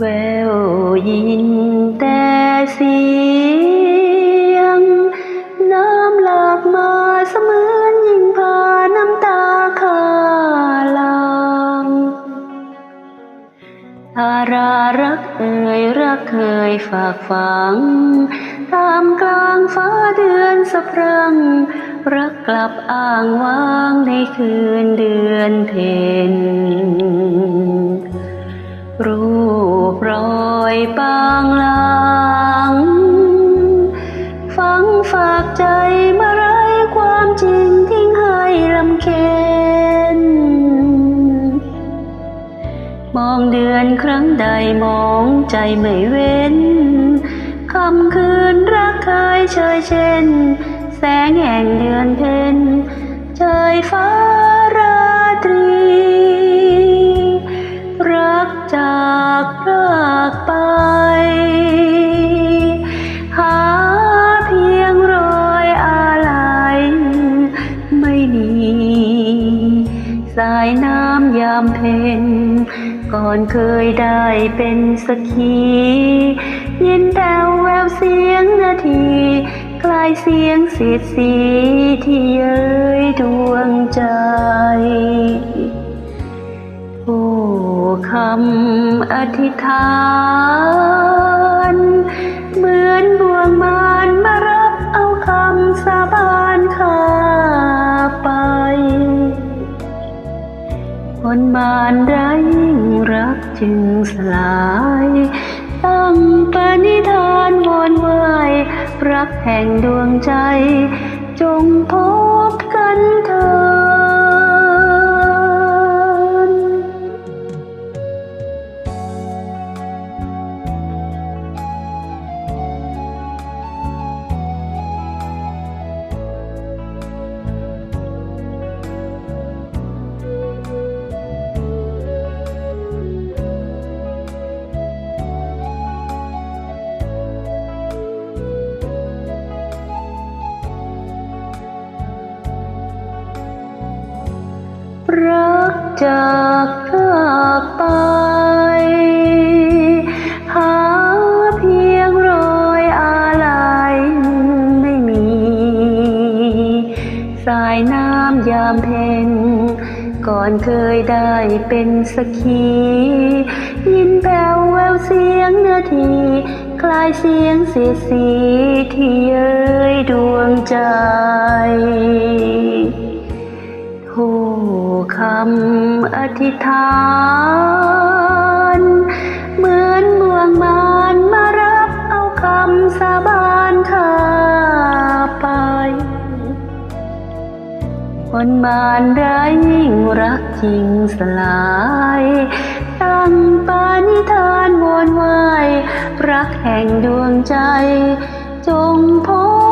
แววยินแต่เสียง น้ำหลากมาเสมือนยิ่งพาน้ำตาคาลังอารารักเอ่ยรักเคยฝากฝัง ตามกลางฟ้าเดือนสะพรัง รักกลับอ้างว้างในคืนเดือนเพ็ญรูป รอยปางลังฟังฝากใจมาไรความจริงทิ้งให้ลำเค็นมองเดือนครั้งใดมองใจไม่เว้นคำคืนรักเคยเชยเช่น แสงแห่งเดือนเพ็ญายน้ำยามเพ็ญก่อนเคยได้เป็นสักขียินแต่แววเสียงนาทีกลายเสียงเสียดสีที่เย้ยดวงใจโอ้คำอธิษฐานเหมือนบ่วงมารมารับเอาคำสาบาน มารไร้งรักจึงสลาย ตั้งปณิธานวอนไหวรักแห่งดวงใจ จงพบ จากพรากไป หาเพียงรอยอาลัยไม่มี สายน้ำยามเพ็ญก่อนเคยได้เป็นสักขียินแผ่วแววเสียงนาที คลายเสียงเสียสีที่เย้ยดวงใจ คำอธิษฐาน เหมือนบ่วงมารมารับเอาคำสาบานข้าไปคนมารร้ายยิ่งรักจริงสลาย ตั้งปานิธานวนไหวรักแห่งดวงใจ จงพบ